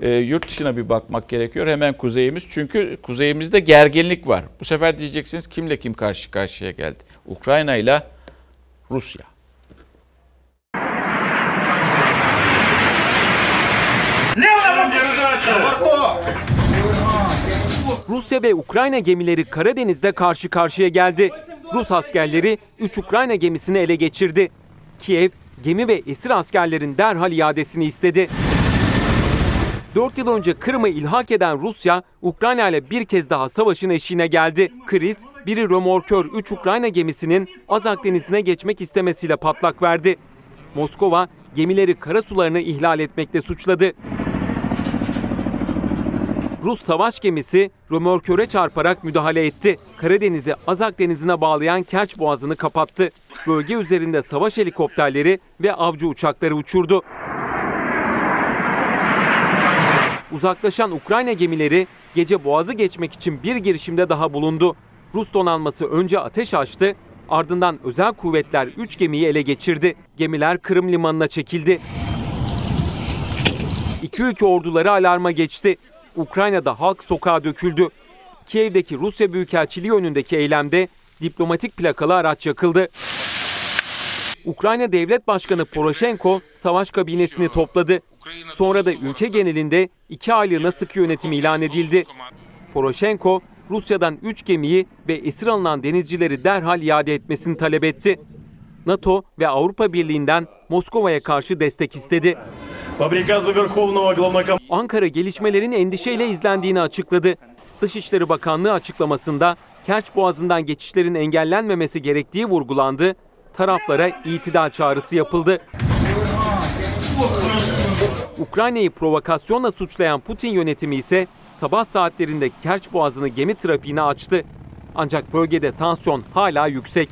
e, yurt dışına bir bakmak gerekiyor. Hemen kuzeyimiz. Çünkü kuzeyimizde gerginlik var. Bu sefer diyeceksiniz kimle kim karşı karşıya geldi? Ukrayna ile Rusya. Rusya ve Ukrayna gemileri Karadeniz'de karşı karşıya geldi. Rus askerleri 3 Ukrayna gemisini ele geçirdi. Kiev, gemi ve esir askerlerin derhal iadesini istedi. 4 yıl önce Kırım'ı ilhak eden Rusya, Ukrayna ile bir kez daha savaşın eşiğine geldi. Kriz, biri römorkör 3 Ukrayna gemisinin Azak denizine geçmek istemesiyle patlak verdi. Moskova, gemileri karasularını ihlal etmekle suçladı. Rus savaş gemisi römorköre çarparak müdahale etti. Karadeniz'i Azak Denizi'ne bağlayan Kerç Boğazı'nı kapattı. Bölge üzerinde savaş helikopterleri ve avcı uçakları uçurdu. Uzaklaşan Ukrayna gemileri gece boğazı geçmek için bir girişimde daha bulundu. Rus donanması önce ateş açtı, ardından özel kuvvetler 3 gemiyi ele geçirdi. Gemiler Kırım limanına çekildi. İki ülke orduları alarma geçti. Ukrayna'da halk sokağa döküldü. Kiev'deki Rusya Büyükelçiliği önündeki eylemde diplomatik plakalı araç yakıldı. Ukrayna Devlet Başkanı Poroshenko savaş kabinesini topladı. Sonra da ülke genelinde iki aylığına sıkı yönetim ilan edildi. Poroshenko, Rusya'dan 3 gemiyi ve esir alınan denizcileri derhal iade etmesini talep etti. NATO ve Avrupa Birliği'nden Moskova'ya karşı destek istedi. Ankara gelişmelerin endişeyle izlendiğini açıkladı. Dışişleri Bakanlığı açıklamasında Kerç Boğazı'ndan geçişlerin engellenmemesi gerektiği vurgulandı Taraflara itidal çağrısı yapıldı. Ukrayna'yı provokasyonla suçlayan Putin yönetimi ise sabah saatlerinde Kerç Boğazı'nı gemi trafiğine açtı. Ancak bölgede tansiyon hala yüksek.